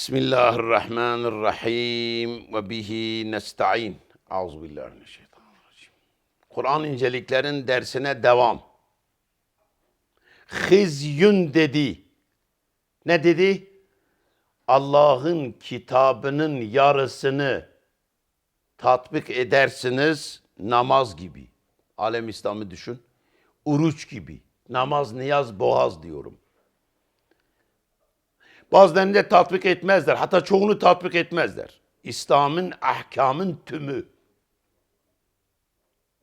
Bismillahirrahmanirrahim ve bihi nesta'in. Euzubillahimineşşeytanirracim. Kur'an inceliklerin dersine devam. Hizyün dedi. Ne dedi? Allah'ın kitabının yarısını tatbik edersiniz namaz gibi. Alem İslam'ı düşün. Uruç gibi. Namaz, niyaz, boğaz diyorum. Bazılarını da tatbik etmezler. Hatta çoğunu tatbik etmezler. İslam'ın ahkamın tümü.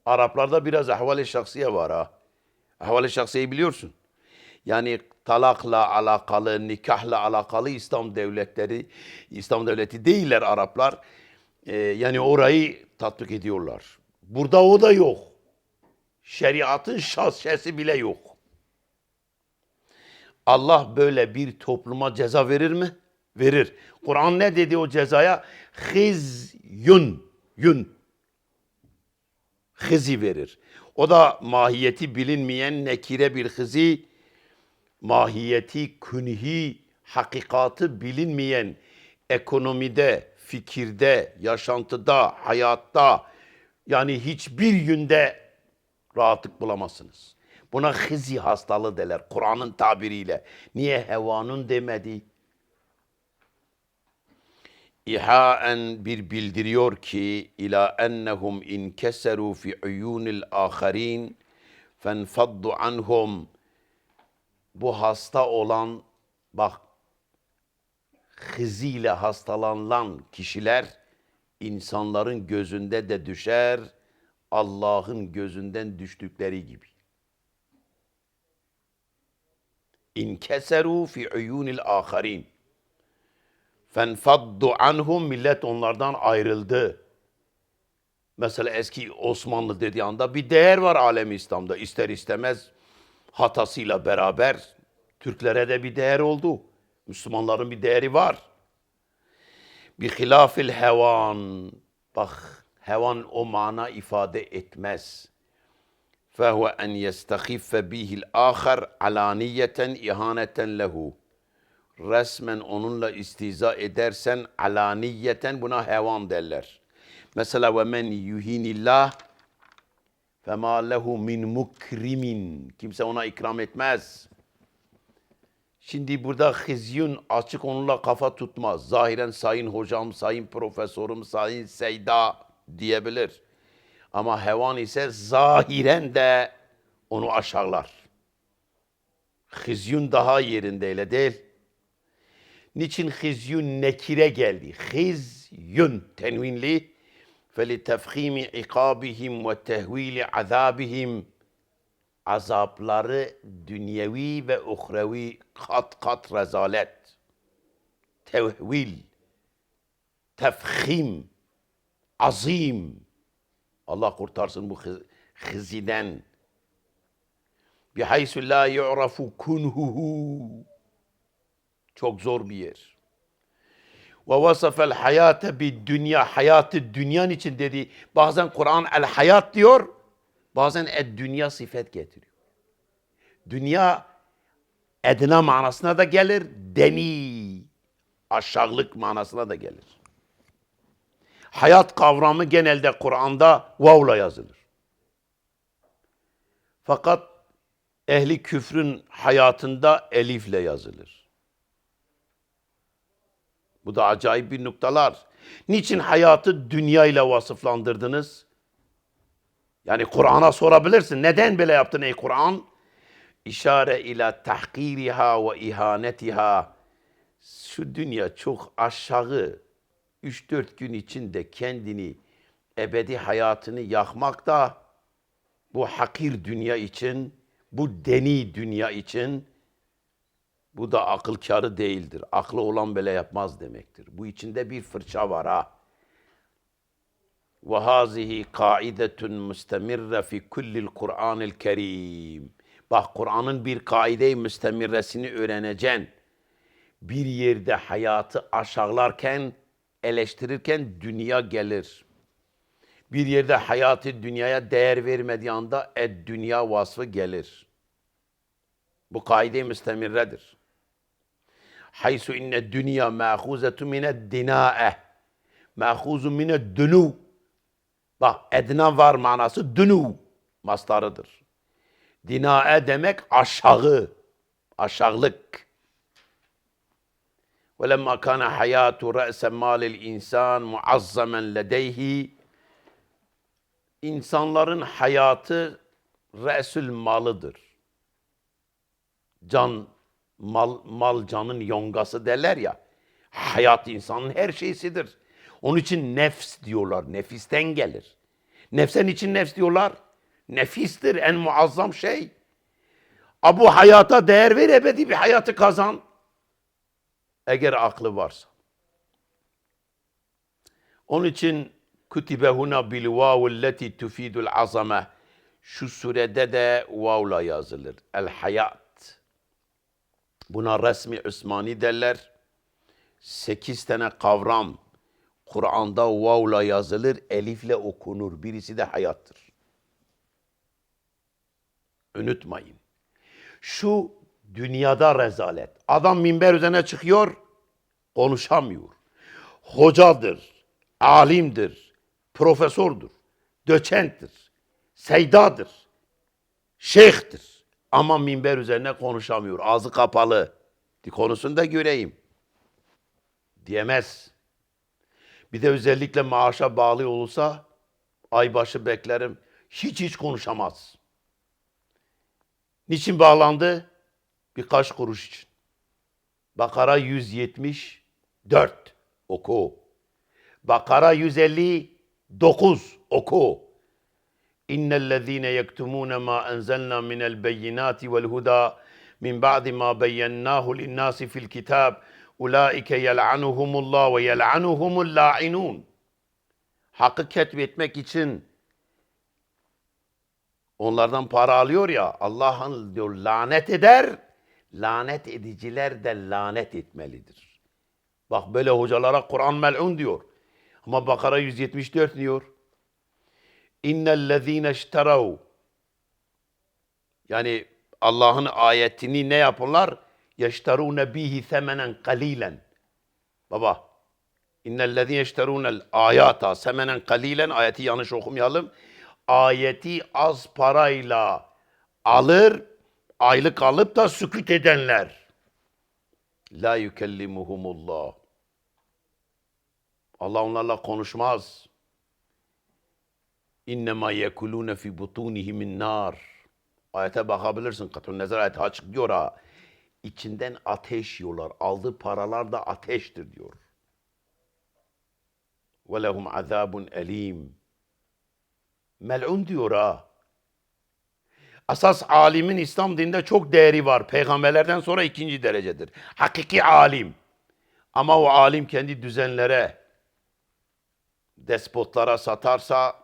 Araplarda biraz ahval-i şahsiye var ha. Ahval-i şahsiyeyi biliyorsun. Yani talakla alakalı, nikahla alakalı İslam devletleri, İslam devleti değiller Araplar. Ee, yani orayı tatbik ediyorlar. Burada o da yok. Şeriatın şahsiyesi bile yok. Allah böyle bir topluma ceza verir mi? Verir. Kur'an ne dedi o cezaya? Hizyun. Yun. Hızi verir. O da mahiyeti bilinmeyen nekire bir hızi, mahiyeti künhi, hakikatı bilinmeyen ekonomide, fikirde, yaşantıda, hayatta yani hiçbir yönde rahatlık bulamazsınız. Buna hızi hastalığı derler Kur'an'ın tabiriyle. Niye hevanın demedi? İhaen bir bildiriyor ki ila ennehum inkeseru fi uyunil aharin fenfaddu anhum bu hasta olan bak hızıyla hastalanılan kişiler insanların gözünde de düşer Allah'ın gözünden düştükleri gibi. İnkeseru fi uyunil aharin. Fenfaddu anhum millet onlardan ayrıldı. Mesela eski Osmanlı dediği anda bir değer var alemi İslam'da. İster istemez hatasıyla beraber Türklere de bir değer oldu. Müslümanların bir değeri var. Bir hilafil hevan. Bak hevan o mana ifade etmez. فهو أن يستخف به الآخر علانية إهانة له. Resmen onunla istiza edersen alaniyeten buna hevan derler. Mesela ve men yuhinillah fema lehu min mukrimin. Kimse ona ikram etmez. Şimdi burada hizyun açık onunla kafa tutmaz. Zahiren sayın hocam, sayın profesörüm, sayın seyda diyebilir. Ama hevan ise zahiren de onu aşağılar. Hizyun daha yerindeyle değil. Niçin hizyun nekire geldi? Hizyun tenvinli felitefhimi ikabihim ve tehvili azabihim azapları dünyevi ve uhrevi kat kat rezalet tevhil tefhim azim Allah kurtarsın bu hıziden. Bihaysu la yu'rafu kunhuhu. Çok zor bir yer. Ve vasafel hayate bir dünya, hayatı dünyanın için dedi. Bazen Kur'an el hayat diyor, bazen ed dünya sıfat getiriyor. Dünya edna manasına da gelir, deni, aşağılık manasına da gelir. Hayat kavramı genelde Kur'an'da vavla yazılır. Fakat ehli küfrün hayatında elifle yazılır. Bu da acayip bir noktalar. Niçin hayatı dünya ile vasıflandırdınız? Yani Kur'an'a sorabilirsin. Neden böyle yaptın ey Kur'an? İşare ila tahkiriha ve ihanetiha. Şu dünya çok aşağı, 3-4 gün içinde kendini, ebedi hayatını yakmak da bu hakir dünya için, bu deni dünya için bu da akıl kârı değildir. Aklı olan böyle yapmaz demektir. Bu içinde bir fırça var ha. Ve hazihi kaidetun mustemirre fi kullil Kur'anil Kerim. Bak Kur'an'ın bir kaide-i müstemirresini öğreneceksin. Bir yerde hayatı aşağılarken eleştirirken dünya gelir. Bir yerde hayatı dünyaya değer vermediği anda ed dünya vasfı gelir. Bu kaide-i müstemirredir. Haysu inne dünya ma'khuzetu mined dina'e. Ma'khuzu mined dunu. Bak edna var manası dunu mastarıdır. Dinae demek aşağı, aşağılık. وَلَمَّا كَانَ حَيَاتُ رَأْسَ مَالِ الْاِنْسَانِ مُعَظَّمًا لَدَيْهِ İnsanların hayatı resül malıdır. Can, mal, mal canın yongası derler ya. Hayat insanın her şeysidir. Onun için nefs diyorlar. Nefisten gelir. Nefsen için nefs diyorlar. Nefistir en muazzam şey. Abu hayata değer ver ebedi bir hayatı kazan. Eğer aklı varsa. Onun için kutibe huna bil vavul leti tufidul azame. Şu surede de vavla yazılır. El hayat. Buna resmi Osmani derler. Sekiz tane kavram Kur'an'da vavla yazılır, elifle okunur. Birisi de hayattır. Unutmayın. Şu dünyada rezalet. Adam minber üzerine çıkıyor, konuşamıyor. Hocadır, alimdir, profesördür, doçenttir, seydadır, şeyhtir. Ama minber üzerine konuşamıyor. Ağzı kapalı. Konusunu da göreyim. Diyemez. Bir de özellikle maaşa bağlı olursa aybaşı beklerim. Hiç hiç konuşamaz. Niçin bağlandı? Birkaç kuruş için. Bakara 174 oku. Bakara 159 oku. İnnellezîne yektumûne mâ enzelnâ minel beyinâti vel hudâ min ba'di mâ beyyennâhu linnâsi fil kitâb ulaike yel'anuhumullah ve yel'anuhumul la'inun. Hakkı ketmetmek için onlardan para alıyor ya Allah'ın diyor lanet eder. Lanet ediciler de lanet etmelidir. Bak böyle hocalara Kur'an mel'un diyor. Ama Bakara 174 diyor. İnnellezîne işterav yani Allah'ın ayetini ne yaparlar? yeşterûne bihi semenen kalilen. Baba, innellezîne yeşterûnel ayata semenen kalilen ayeti yanlış okumayalım. Ayeti az parayla alır, aylık alıp da sükut edenler. La yükellimuhumullah. Allah onlarla konuşmaz. İnnemâ yekulûne fi butûnihimin nar. Ayete bakabilirsin. Katun Nezer ayeti açık diyor ha içinden ateş yiyorlar. Aldığı paralar da ateştir diyor. Ve lehum azabun elim. Mel'un diyor ha. Asas alimin İslam dininde çok değeri var. Peygamberlerden sonra ikinci derecedir. Hakiki alim. Ama o alim kendi düzenlere, despotlara satarsa,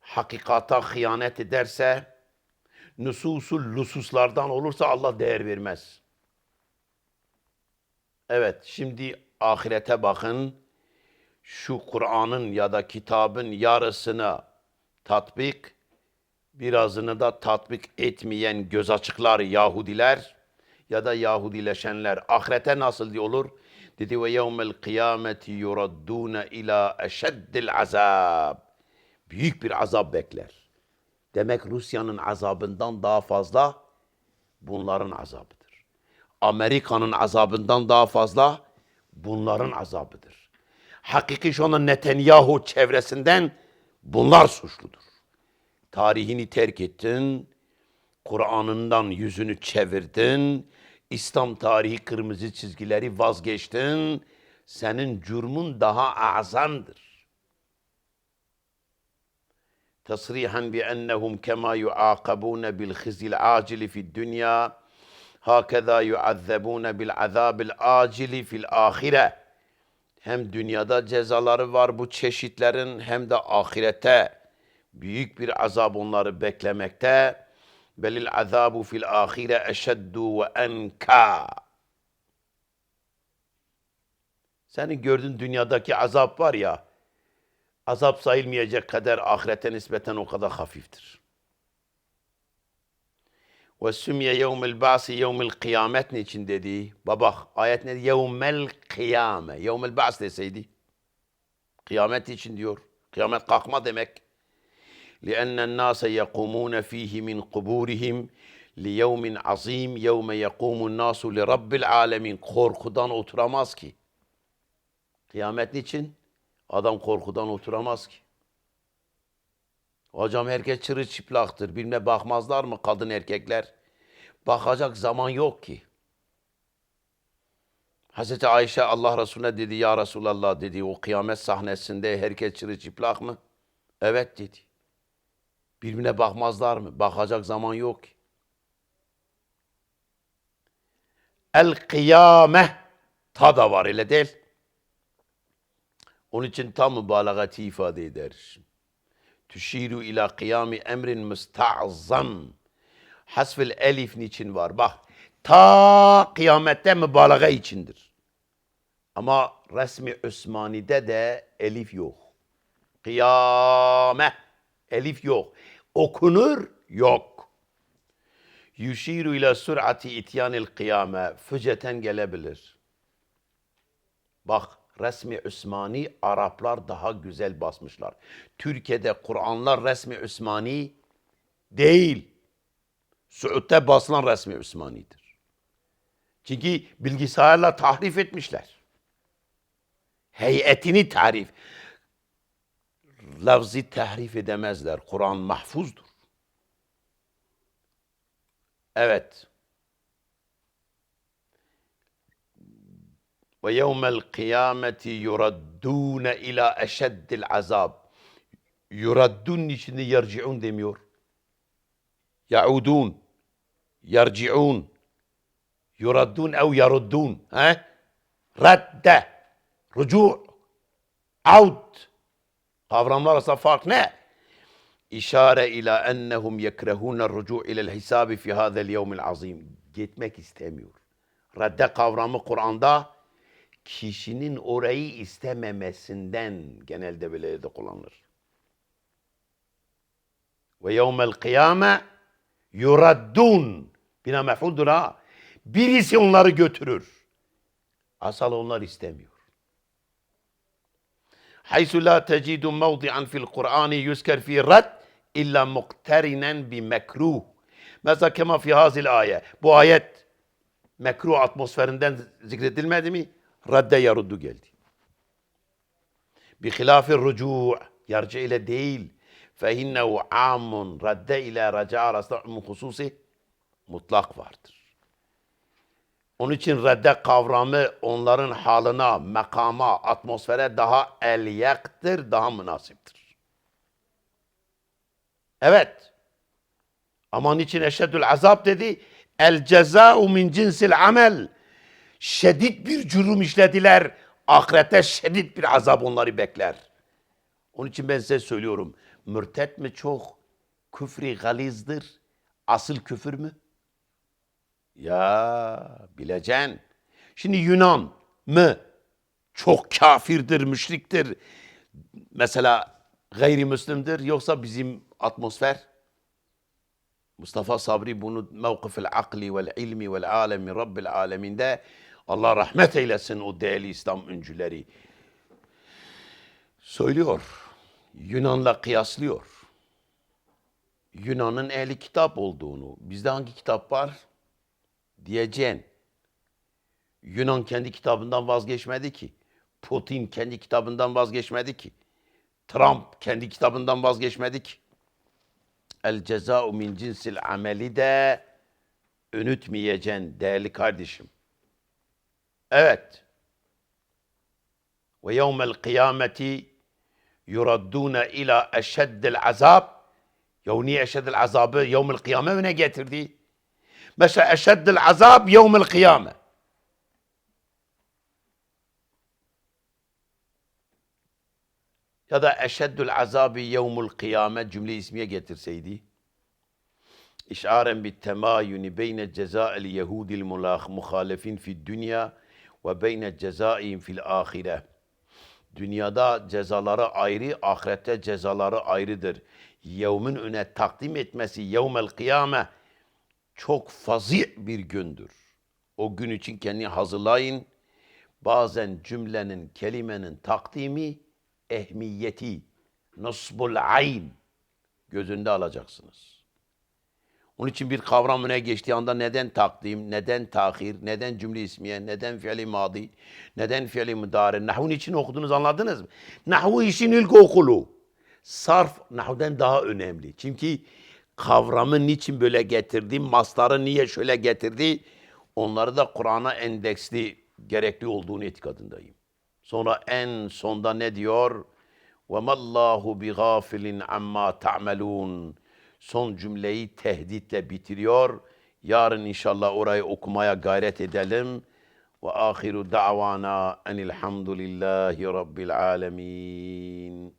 hakikata hıyanet ederse, nususul lususlardan olursa Allah değer vermez. Evet, şimdi ahirete bakın. Şu Kur'an'ın ya da kitabın yarısını tatbik, birazını da tatbik etmeyen göz açıklar Yahudiler ya da Yahudileşenler ahirete nasıl diye olur? Dedi ve yevmel kıyameti yuraddune ila eşeddil azab. Büyük bir azap bekler. Demek Rusya'nın azabından daha fazla bunların azabıdır. Amerika'nın azabından daha fazla bunların azabıdır. Hakiki şu anda Netanyahu çevresinden bunlar suçludur tarihini terk ettin, Kur'an'ından yüzünü çevirdin, İslam tarihi kırmızı çizgileri vazgeçtin, senin cürmün daha azamdır. Tasrihan bi ennehum kema yuaqabun bil khizyil acil fi dünya hakeza yuazzabun bil azabil acil fil ahire. Hem dünyada cezaları var bu çeşitlerin hem de ahirete büyük bir azap onları beklemekte. Belil azabu fil ahire eşeddu ve enka. Senin gördüğün dünyadaki azap var ya, azap sayılmayacak kadar ahirete nispeten o kadar hafiftir. Ve sümye yevmil ba'si yevmil kıyamet için dedi? Baba ayet ne? Yevmel kıyame. Yevmil ba's deseydi. Kıyamet için diyor. Kıyamet kalkma demek. لأن الناس يقومون فيه من قبورهم ليوم عظيم يوم يقوم الناس لرب العالمين korkudan oturamaz ki. Kıyamet niçin? Adam korkudan oturamaz ki. Hocam herkes çırılçıplaktır. Bilme bakmazlar mı kadın erkekler? Bakacak zaman yok ki. Hazreti Ayşe Allah Resulüne dedi ya Resulallah dedi o kıyamet sahnesinde herkes çırılçıplak mı? Evet dedi. Birbirine bakmazlar mı? Bakacak zaman yok. El kıyame ta da var öyle değil. Onun için tam mübalağati ifade eder. Tüşiru ila kıyami emrin müsta'zam. Hasfil elif niçin var? Bak ta kıyamette mübalağa içindir. Ama resmi Osmani'de de elif yok. Kıyame elif yok. Okunur yok. Yuşiru ila sur'ati ityanil kıyame. Füceten gelebilir. Bak resmi Osmani Araplar daha güzel basmışlar. Türkiye'de Kur'anlar resmi Osmani değil. Suud'da basılan resmi Osmani'dir. Çünkü bilgisayarla tahrif etmişler. Heyetini tarif. Lafzı tahrif edemezler. Kur'an mahfuzdur. Evet. Ve yevmel kıyameti yuraddûne ila eşeddil azab. Yuraddun içinde yerciun demiyor. Yaudun. Yerciun. Yuraddun ev yaruddun. He? Redde. Rucu. Avd. Kavramlar arasında fark ne? İşare ila ennehum yekrehûne rucu ilel hisabi fi hâzel yevmil azim. Gitmek istemiyor. Redde kavramı Kur'an'da kişinin orayı istememesinden genelde böyle de kullanılır. Ve yevmel kıyame yuraddun. Bina mef'uldur ha. Birisi onları götürür. Asal onlar istemiyor. حيث لا تجد موضعا في القرآن يذكر في رد إلا مقترنا بمكروه. مثلا كما في هذه الآية بآيات مكروه أتموسفرندن ذكر المدمي رد يرد قلدي بخلاف الرجوع يرجع إلى الدليل فإنه عام رد إلى رجاء رسول خصوصه مطلق فاردر Onun için redde kavramı onların halına, makama, atmosfere daha elyaktır, daha münasiptir. Evet. Ama niçin eşeddül azap dedi? El cezâ'u min cinsil amel. Şedid bir cürüm işlediler. Ahirette şedid bir azap onları bekler. Onun için ben size söylüyorum. Mürtet mi çok? Küfri galizdir. Asıl küfür mü? Ya bileceksin. Şimdi Yunan mı çok kafirdir, müşriktir. Mesela gayrimüslimdir yoksa bizim atmosfer? Mustafa Sabri bunu mevkıfil akli vel ilmi vel alemi rabbil aleminde Allah rahmet eylesin o değerli İslam öncüleri. Söylüyor. Yunan'la kıyaslıyor. Yunan'ın ehli kitap olduğunu. Bizde hangi kitap var? Diyeceksin. Yunan kendi kitabından vazgeçmedi ki. Putin kendi kitabından vazgeçmedi ki. Trump kendi kitabından vazgeçmedi ki. El ceza'u min cinsil ameli de unutmayacaksın değerli kardeşim. Evet. Ve yevmel kıyameti yuraddune ila eşeddil azab. Ya niye eşeddil azabı yevmel kıyame öne getirdi? Mesela eşeddil azab yevmel kıyame. Ya da eşeddül azabi yevmul kıyamet cümle ismiye getirseydi. İşaren bit temayuni beyne cezael yehudil muhalefin fi dünya ve beyne cezaihim fil ahire. Dünyada cezaları ayrı, ahirette cezaları ayrıdır. Yevmin öne takdim etmesi yevmel kıyame çok fazih bir gündür. O gün için kendini hazırlayın. Bazen cümlenin, kelimenin takdimi, ehmiyeti, nasbul ayn gözünde alacaksınız. Onun için bir kavram öne geçtiği anda neden takdim, neden tahir, neden cümle ismiye, neden fiili madi, neden fiili müdari, nahvun için okudunuz anladınız mı? Nahvu işin ilk okulu. Sarf nahvden daha önemli. Çünkü kavramı niçin böyle getirdi, mastarı niye şöyle getirdi, onları da Kur'an'a endeksli, gerekli olduğunu itikadındayım. Sonra en sonda ne diyor? وَمَا اللّٰهُ بِغَافِلٍ عَمَّا تَعْمَلُونَ Son cümleyi tehditle bitiriyor. Yarın inşallah orayı okumaya gayret edelim. Ve ahiru da'vana enilhamdülillahi rabbil alemin.